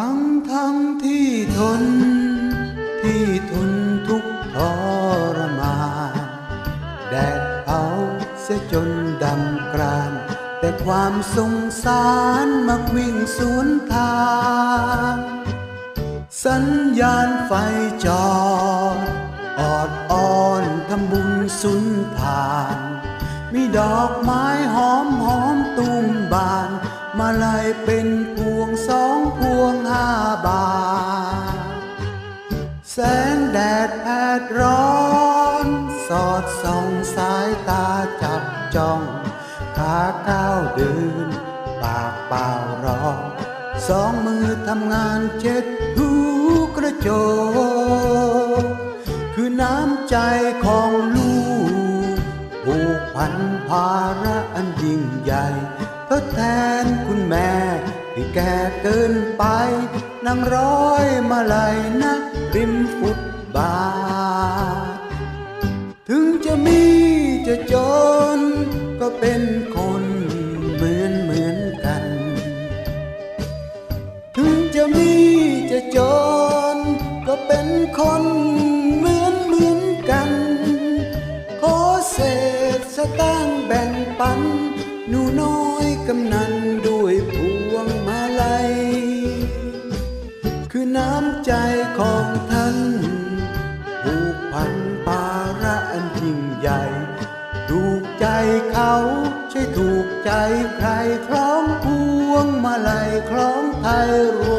ทั้งทั้งที่ทน ที่ทนทุกทรมานแดดเผาเสียจนดำกราน แต่ความสงสารมักวิ่งสวนทาง สัญญาณไฟจอดออดอ้อนทำบุญสุนทาน มีดอกไม้หอมหอมตูมบาน มาลายเป็นพวง สองพวงห้าบาท แสงแดดแผดร้อน สอดส่องสายตาจับจ้องขาก้าวเดิน ปากเปล่ารอ สองมือทำงานเช็ดหูกระโจกคือน้ำใจของลูกผูกพันภาระอันยิ่งใหญ่ทดแทนคุณแม่ ที่แก่เกินไปนั่งร้อยมาลัยนักริมฟุตบาทถึงจะมีจะจนก็เป็นคนเหมือนเหมือนกัน ถึงจะมีจะจนก็เป็นคนเหมือนเหมือนกัน ขอเศษสตางค์แบ่งปันหนูน้อยกำนันด้วย น้ำใจของท่านผูกพันปาระอันยิ่งใหญ่ ถูกใจเขาใช่ถูกใจใครคล้องพวงมาลัยคล้องไทยรว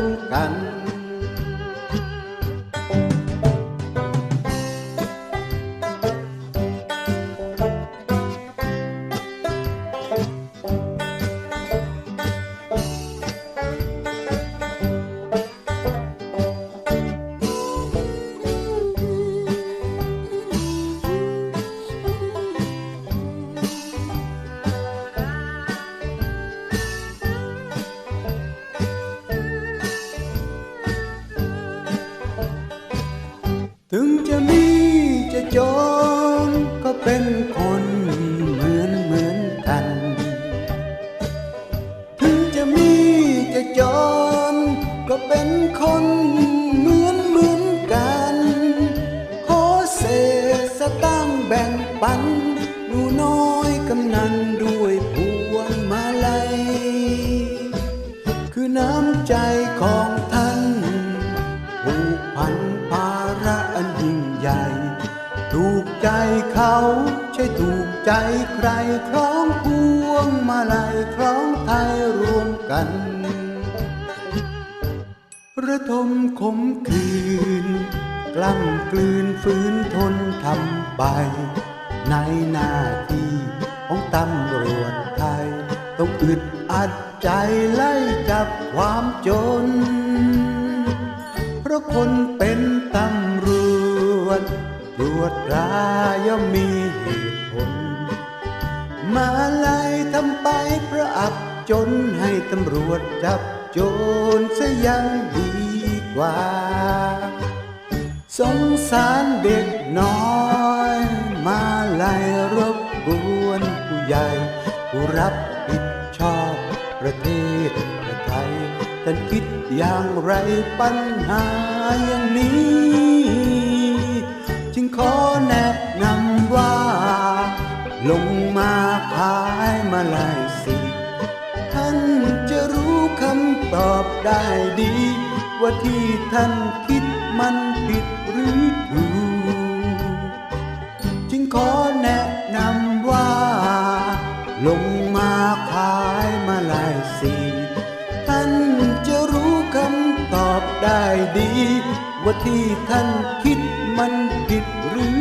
จะจนก็เป็นคนเหมือนเหมือนกัน ขอเศษสตางแบ่งปันหนูน้อยกำนันด้วยพวงมาลัย คือน้ำใจของท่านผูกพันภาระอันยิ่งใหญ่ ถูกใจเขาใช่ถูกใจใครคล้องพวงมาลัยคล้องไทยรวมกัน ทมขมคืน กล้ำกลืนฝืนทนทำไป ในหน้าที่ของตำรวจไทย ต้องอึดอัดใจไล่จับความจน เพราะคนเป็นตำรวจตรวจตราย่อมมีเหตุผล มาไล่ทำไปเพราะอับจนให้ตำรวจจับโจรซะยังดี ว่า สงสารเด็กน้อย มาไล่รบกวนผู้ใหญ่ ผู้รับผิดชอบประเทศประไทยท่านคิดอย่างไรปัญหาอย่างนี้ จึงขอแนะนำว่า ลงมาขายมาล ตอบได้ดี ว่าที่ท่านคิดมันผิดหรือถูกจึงขอแนะนำว่า ลงมาขายมาลายสีท่านจะรู้คำตอบได้ดี ว่าที่ท่านคิดมันผิดหรือ